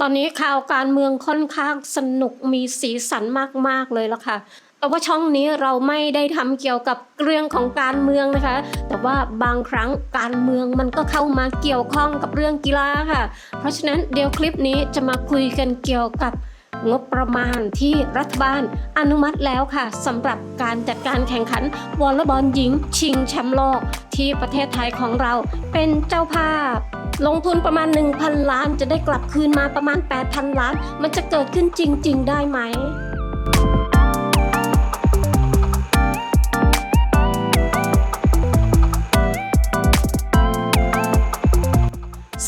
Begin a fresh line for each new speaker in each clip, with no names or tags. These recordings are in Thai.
ตอนนี้ข่าวการเมืองค่อนข้างสนุกมีสีสันมากๆเลยละค่ะแต่ว่าช่องนี้เราไม่ได้ทำเกี่ยวกับเรื่องของการเมืองนะคะ แต่ว่าบางครั้งการเมืองมันก็เข้ามาเกี่ยวข้องกับเรื่องกีฬาค่ะ เพราะฉะนั้นเดี๋ยวคลิปนี้จะมาคุยกันเกี่ยวกับงบประมาณที่รัฐบาลอนุมัติแล้วค่ะสำหรับการจัดการแข่งขันวอลเลย์บอลหญิงชิงแชมป์โลกที่ประเทศไทยของเราเป็นเจ้าภาพ ลงทุนประมาณ 1,000 ล้าน จะได้กลับคืนมาประมาณ 8,000 ล้าน มันจะเกิดขึ้นจริง ๆ ได้ไหม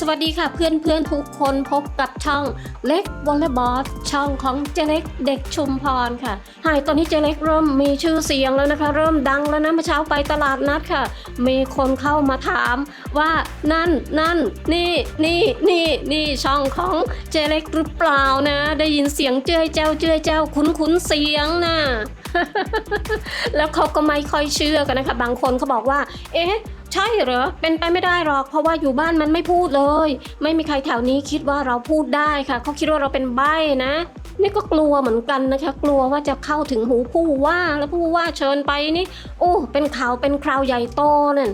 วัสดีค่ะเพื่อนๆทุกคนพบกับช่องเล็กวอลเลย์บอลช่องของเจเล็กเด็กชุมพรค่ะหายตอนนี้เจเล็กเริ่มมีชื่อเสียงแล้วนะคะ เริ่มดังแล้วนะเมื่อเช้าไปตลาดนัดค่ะ มีคนเข้ามาถามว่านั่นนั่นนี่นี่นี่นี่ช่องของเจเล็กหรือเปล่านะ ได้ยินเสียงเจ้ยเจ้าเจ้ยเจ้าคุ้นคุ้นเสียงนะแล้วเขาก็ไม่ค่อยเชื่อกันนะคะ บางคนเขาบอกว่า เอ๊ะ ใช่เหรอ เป็นไปไม่ได้หรอก เพราะว่าอยู่บ้านมันไม่พูดเลย ไม่มีใครแถวนี้คิดว่าเราพูดได้ค่ะ เขาคิดว่าเราเป็นใบ้นะ นี่ก็กลัวเหมือนกันนะคะ กลัวว่าจะเข้าถึงหูผู้ว่า แล้วผู้ว่าเชิญไปนี่ โอ้ เป็นข่าวเป็นคราวใหญ่โตนั่น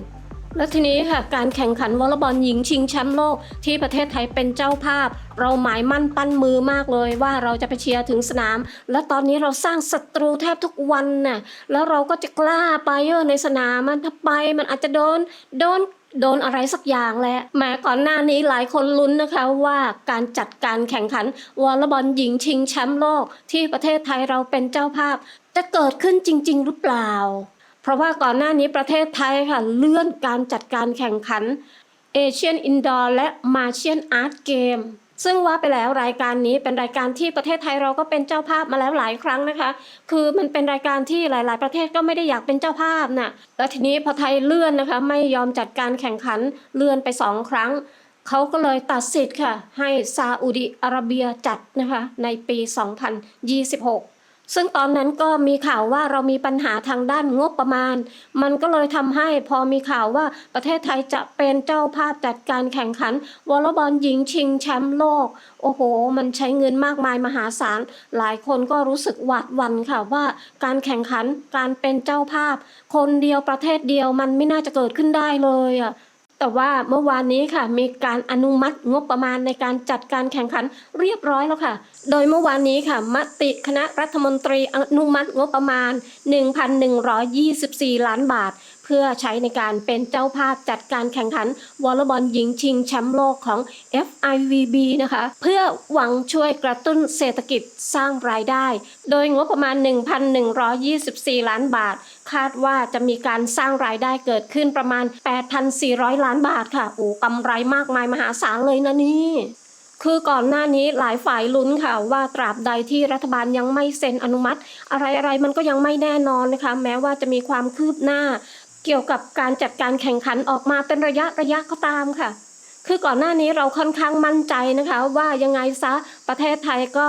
และทีนี้ค่ะการแข่งขันวอลเลย์บอลหญิงชิงแชมป์โลกที่ประเทศไทยเป็นเจ้าภาพ เราหมายมั่นปั้นมือมากเลยว่าเราจะไปเชียร์ถึงสนาม และตอนนี้เราสร้างศัตรูแทบทุกวันน่ะแล้วเราก็จะกล้าไปเออในสนามมันถ้าไปมันอาจจะโดนโดนโดนอะไรสักอย่างแหละแม้ก่อนหน้านี้หลายคนลุ้นนะคะว่าการจัดการแข่งขันวอลเลย์บอลหญิงชิงแชมป์โลก ที่ประเทศไทยเราเป็นเจ้าภาพ จะเกิดขึ้นจริง ๆ หรือเปล่า เพราะว่าก่อนหน้านี้ประเทศไทยค่ะเลื่อนการจัดการแข่งขันเอเชียนอินดอร์และมาเชียนอาร์ตเกมซึ่งว่าไปแล้วรายการนี้เป็นรายการที่ประเทศไทยเราก็เป็นเจ้าภาพมาแล้วหลายครั้งนะคะ คือมันเป็นรายการที่หลาย ๆ ประเทศก็ไม่ได้อยากเป็นเจ้าภาพน่ะแล้วทีนี้พอไทยเลื่อนนะคะ ไม่ยอมจัดการแข่งขันเลื่อนไปสองครั้งเขาก็เลยตัดสิทธิ์ค่ะ ให้ซาอุดิอาระเบียจัดนะคะในปี 2026 ซึ่งตอนนั้นก็มีข่าวว่าเรามีปัญหาทางด้านงบประมาณ มันก็เลยทำให้พอมีข่าวว่าประเทศไทยจะเป็นเจ้าภาพจัดการแข่งขันวอลเลย์บอลหญิงชิงแชมป์โลก โอ้โห มันใช้เงินมากมายมหาศาล หลายคนก็รู้สึกหวาดหวั่นค่ะว่าการแข่งขันการเป็นเจ้าภาพ คนเดียวประเทศเดียวมันไม่น่าจะเกิดขึ้นได้เลยอะ แต่ว่าเมื่อวานนี้ค่ะ มีการอนุมัติงบประมาณในการจัดการแข่งขันเรียบร้อยแล้วค่ะ โดยเมื่อวานนี้ค่ะ มติคณะรัฐมนตรีอนุมัติงบประมาณ 1,124 ล้านบาท เพื่อใช้ในการเป็นเจ้าภาพจัดการแข่งขันวอลเลย์บอลหญิงชิงแชมป์โลกของ FIVB นะคะ เพื่อหวังช่วยกระตุ้นเศรษฐกิจสร้างรายได้ โดยงบประมาณ 1,124 ล้านบาท คาดว่าจะมีการสร้างรายได้เกิดขึ้นประมาณ 8,400 ล้านบาทค่ะโอ้กำไรมากมายมหาศาลเลยนะนี่คือก่อนหน้านี้หลายฝ่ายลุ้นค่ะว่าตราบใดที่รัฐบาลยังไม่เซ็นอนุมัติ อะไรอะไรๆมันก็ยังไม่แน่นอนนะคะ แม้ว่าจะมีความคืบหน้า เกี่ยวกับการจัดการแข่งขันออกมาเป็นระยะระยะก็ตามค่ะ คือก่อนหน้านี้เราค่อนข้างมั่นใจนะคะ ว่ายังไงซะประเทศไทยก็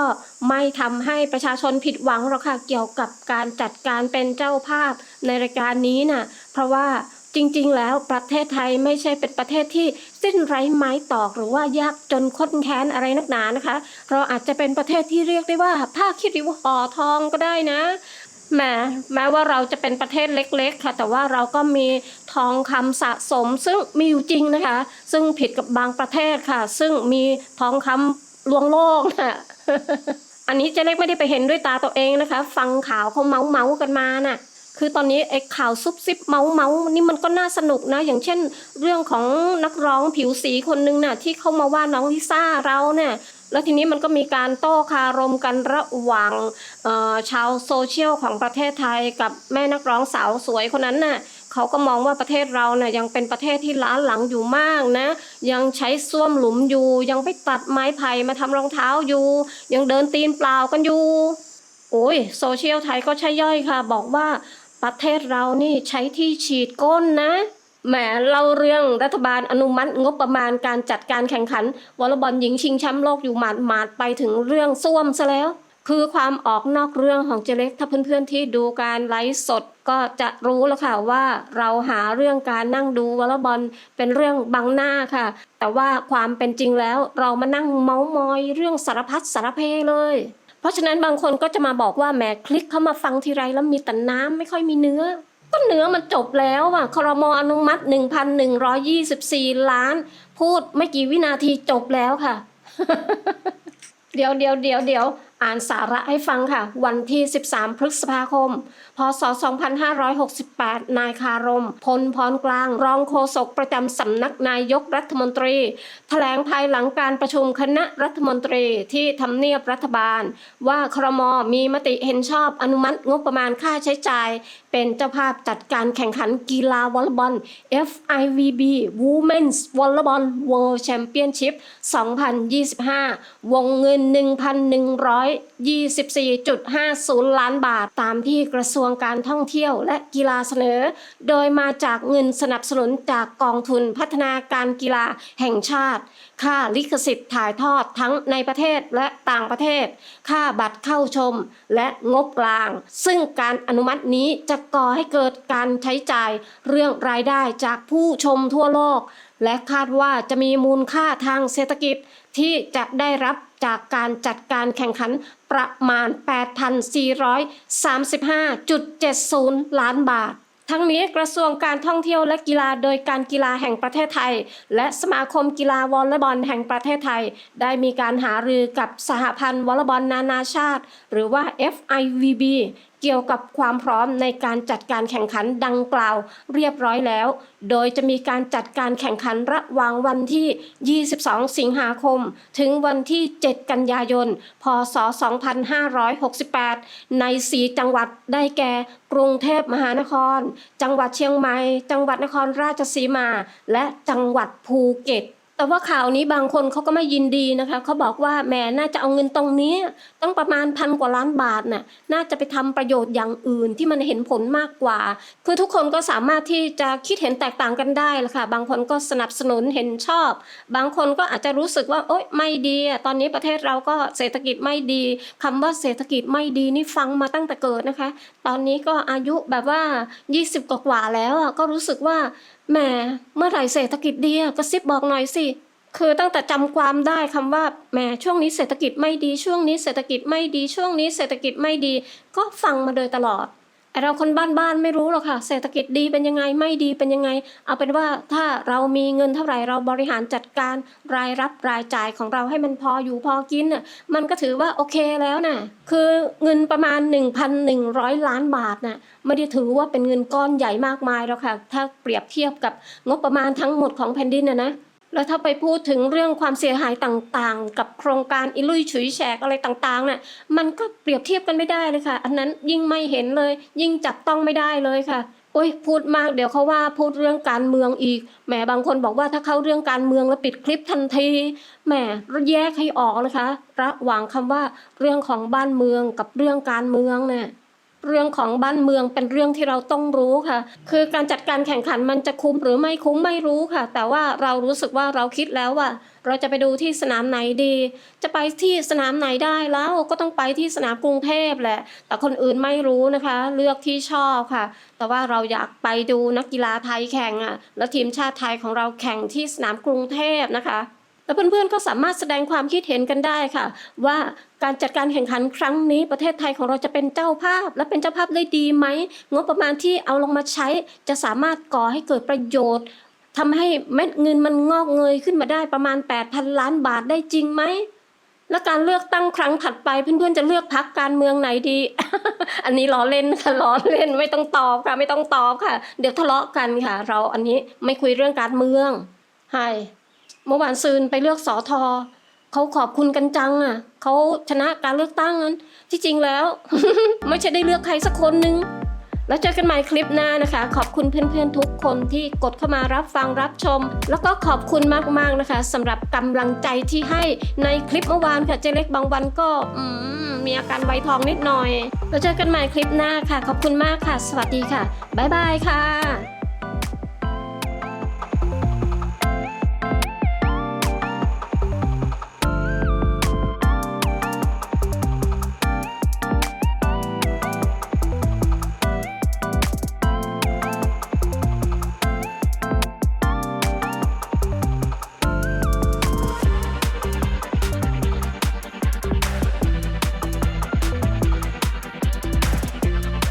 ไม่ทำให้ประชาชนผิดหวังหรอกค่ะเกี่ยวกับการจัดการเป็นเจ้าภาพในรายการนี้น่ะเพราะว่าจริงๆ แล้วประเทศไทยไม่ใช่เป็นประเทศที่สิ้นไร้ไม้ตอกหรือว่ายากจนค้นแค้นอะไรนักหนานะคะ เราอาจจะเป็นประเทศที่เรียกได้ว่าผ้าคิริวห่อทองก็ได้นะ แหมแม้ว่าเราจะเป็นประเทศเล็กๆค่ะ แต่ว่าเราก็มีทองคำสะสม ซึ่งมีอยู่จริงนะคะ ซึ่งผิดกับบางประเทศค่ะ ซึ่งมีทองคำลวงโลกนะอันนี้เจะเล็กไม่ได้ไปเห็นด้วยตาตัวเองนะคะ ฟังข่าวเขาเมาเมากันมาน่ะคือตอนนี้ไอ้ข่าวซุบซิบเมาเมาๆนี่มันก็น่าสนุกนะ อย่างเช่น เรื่องของนักร้องผิวสีคนนึงน่ะที่เขามาว่าน้องลิซ่าเราเนี่ย แล้วทีนี้มันก็มีการโต้คารมกันระหว่างชาวโซเชียลของประเทศไทยกับแม่นักร้องสาวสวยคนนั้นน่ะเขาก็มองว่าประเทศเราเนี่ยยังเป็นประเทศที่ล้าหลังอยู่มากนะ ยังใช้ส้วมหลุมอยู่ ยังไปตัดไม้ไผ่มาทำรองเท้าอยู่ ยังเดินตีนเปล่ากันอยู่โอ้ยโซเชียลไทยก็ใช่ย่อยค่ะ บอกว่าประเทศเรานี่ใช้ที่ฉีดก้นนะ แหมเล่าเรื่องรัฐบาลอนุมัติงบประมาณการจัดการแข่งขันวอลเลย์บอลหญิงชิงแชมป์โลกอยู่หมาดหมาดๆไปถึงเรื่องส้วมซะแล้ว คือความออกนอกเรื่องของเจเล็กถ้าเพื่อนๆที่ดูการไลฟ์สดก็จะรู้แล้วค่ะว่าเราหาเรื่องการนั่งดูวอลเลย์บอลเป็นเรื่องบังหน้าค่ะ แต่ว่าความเป็นจริงแล้วเรามานั่งเมาส์มอยเรื่องสารพัดสารเพเลยเพราะฉะนั้นบางคนก็จะมาบอกว่าแหมคลิกเข้ามาฟังทีไรแล้วมีแต่น้ำไม่ค่อยมีเนื้อ ก็เนื้อมันจบแล้วอะครมอนุมัติ 1,124 ล้าน พูดไม่กี่วินาทีจบแล้วค่ะ เดี๋ยวเดี๋ยวเดี๋ยวเดี๋ยวอ่านสาระให้ฟังค่ะ วันที่ 13 พฤษภาคม พศ 2568 นายคารม พลพรกลาง รองโฆษกประจำสำนักนายกรัฐมนตรีแถลงภายหลังการประชุมคณะรัฐมนตรีที่ทำเนียบรัฐบาล ว่าครมมีมติเห็นชอบอนุมัติงบประมาณค่าใช้จ่าย เป็นเจ้าภาพจัดการแข่งขันกีฬาวอลเลย์บอล FIVB Women's Volleyball World Championship 2025 วงเงิน 1,124.50 ล้านบาทตามที่กระทรวงการท่องเที่ยวและกีฬาเสนอ โดยมาจากเงินสนับสนุนจากกองทุนพัฒนาการกีฬาแห่งชาติ ค่าลิขสิทธิ์ถ่ายทอดทั้งในประเทศและต่างประเทศ ค่าบัตรเข้าชมและงบกลาง ซึ่งการอนุมัตินี้จะก่อให้เกิดการใช้จ่ายเรื่องรายได้จากผู้ชมทั่วโลก และคาดว่าจะมีมูลค่าทางเศรษฐกิจที่จะได้รับจากการจัดการแข่งขัน ประมาณ 8,435.70 ล้านบาท ทั้งนี้กระทรวงการท่องเที่ยวและกีฬาโดยการกีฬาแห่งประเทศไทย และสมาคมกีฬาวอลเลย์บอลแห่งประเทศไทย ได้มีการหารือกับสหพันธ์วอลเลย์บอลนานาชาติ หรือว่า FIVB เกี่ยวกับความพร้อมในการจัดการแข่งขันดังกล่าวเรียบร้อยแล้ว โดยจะมีการจัดการแข่งขันระหว่างวันที่ 22 สิงหาคม ถึงวันที่ 7 กันยายน พศ 2568 ใน 4 จังหวัดได้แก่กรุงเทพมหานคร จังหวัดเชียงใหม่ จังหวัดนครราชสีมา และจังหวัดภูเก็ต แต่ว่าข่าวนี้บางคนเขาก็ไม่ยินดีนะคะเขาบอกว่าแหมน่าจะเอาเงินตรงนี้ต้องประมาณพันกว่าล้านบาทน่ะน่าจะไปทำประโยชน์อย่างอื่นที่มันเห็นผลมากกว่า คือทุกคนก็สามารถที่จะคิดเห็นแตกต่างกันได้ละค่ะ บางคนก็สนับสนุนเห็นชอบ บางคนก็อาจจะรู้สึกว่าโอ๊ยไม่ดี ตอนนี้ประเทศเราก็เศรษฐกิจไม่ดีคำว่าเศรษฐกิจไม่ดีนี่ฟังมาตั้งแต่เกิดนะคะ ตอนนี้ก็อายุแบบว่า 20 กว่าแล้วก็รู้สึกว่าแหมเมื่อไหร่เศรษฐกิจดีอะกระซิบบอกหน่อยสิ คือตั้งแต่จำความได้คำว่าแหมช่วงนี้เศรษฐกิจไม่ดีช่วงนี้เศรษฐกิจไม่ดีช่วงนี้เศรษฐกิจไม่ดี ก็ฟังมาโดยตลอด ไอเราคนบ้านๆไม่รู้หรอกค่ะ เศรษฐกิจดีเป็นยังไงไม่ดีเป็นยังไง เอาเป็นว่าถ้าเรามีเงินเท่าไหร่เราบริหารจัดการรายรับรายจ่ายของเราให้มันพออยู่พอกินน่ะมันก็ถือว่าโอเคแล้วน่ะคือเงินประมาณ 1,100 ล้านบาทน่ะไม่ได้ถือว่าเป็นเงินก้อนใหญ่มากมายหรอกค่ะ ถ้าเปรียบเทียบกับงบประมาณทั้งหมดของแผ่นดินนะนะ แล้วถ้าไปพูดถึงเรื่องความเสียหายต่างๆ กับโครงการอิลุยฉุยแฉกอะไรต่างๆน่ะมันก็เปรียบเทียบกันไม่ได้เลยค่ะ อันนั้นยิ่งไม่เห็นเลย ยิ่งจับต้องไม่ได้เลยค่ะโอ้ยพูดมากเดี๋ยวเขาว่าพูดเรื่องการเมืองอีกแหมบางคนบอกว่าถ้าเข้าเรื่องการเมืองแล้วปิดคลิปทันทีแหมแยกให้ออกนะคะระหว่างคำว่าเรื่องของบ้านเมืองกับเรื่องการเมืองเนี่ย เรื่องของบ้านเมืองเป็นเรื่องที่เราต้องรู้ค่ะ คือการจัดการแข่งขันมันจะคุ้มหรือไม่คุ้มไม่รู้ค่ะ แต่ว่าเรารู้สึกว่าเราคิดแล้วว่า เราจะไปดูที่สนามไหนดี จะไปที่สนามไหนได้แล้วก็ต้องไปที่สนามกรุงเทพแหละ แต่คนอื่นไม่รู้นะคะ เลือกที่ชอบค่ะ แต่ว่าเราอยากไปดูนักกีฬาไทยแข่งอะแล้วทีมชาติไทยของเราแข่งที่สนามกรุงเทพนะคะ แล้วเพื่อนๆก็สามารถแสดงความคิดเห็นกันได้ค่ะ ว่าการจัดการแข่งขันครั้งนี้ประเทศไทยของเราจะเป็นเจ้าภาพ และเป็นเจ้าภาพได้ดีไหมงบประมาณที่เอาลงมาใช้ จะสามารถก่อให้เกิดประโยชน์ทำให้เม็ดเงินมันงอกเงยขึ้นมาได้ประมาณ 8,000 ล้านบาทได้จริงไหมและการเลือกตั้งครั้งถัดไปเพื่อนๆจะเลือกพักการเมืองไหนดี อันนี้ล้อเล่นค่ะล้อเล่นไม่ต้องตอบค่ะ ไม่ต้องตอบค่ะ เดี๋ยวทะเลาะกันค่ะ เราอันนี้ไม่คุยเรื่องการเมืองใช่ เมื่อวานซืนไปเลือกสอทอเขาขอบคุณกันจังอะเขาชนะการเลือกตั้งนั้นที่จริงแล้ว ไม่ใช่ได้เลือกใครสักคนนึง แล้วเจอกันใหม่คลิปหน้านะคะ ขอบคุณเพื่อนๆทุกคนที่กดเข้ามารับฟังรับชม แล้วก็ขอบคุณมากๆนะคะสำหรับกำลังใจที่ให้ในคลิปเมื่อวานค่ะเจเล็กบางวันก็มมีอาการไวทองนิดหน่อย แล้วเจอกันใหม่คลิปหน้าค่ะ ขอบคุณมากค่ะ สวัสดีค่ะบ๊ายบายค่ะ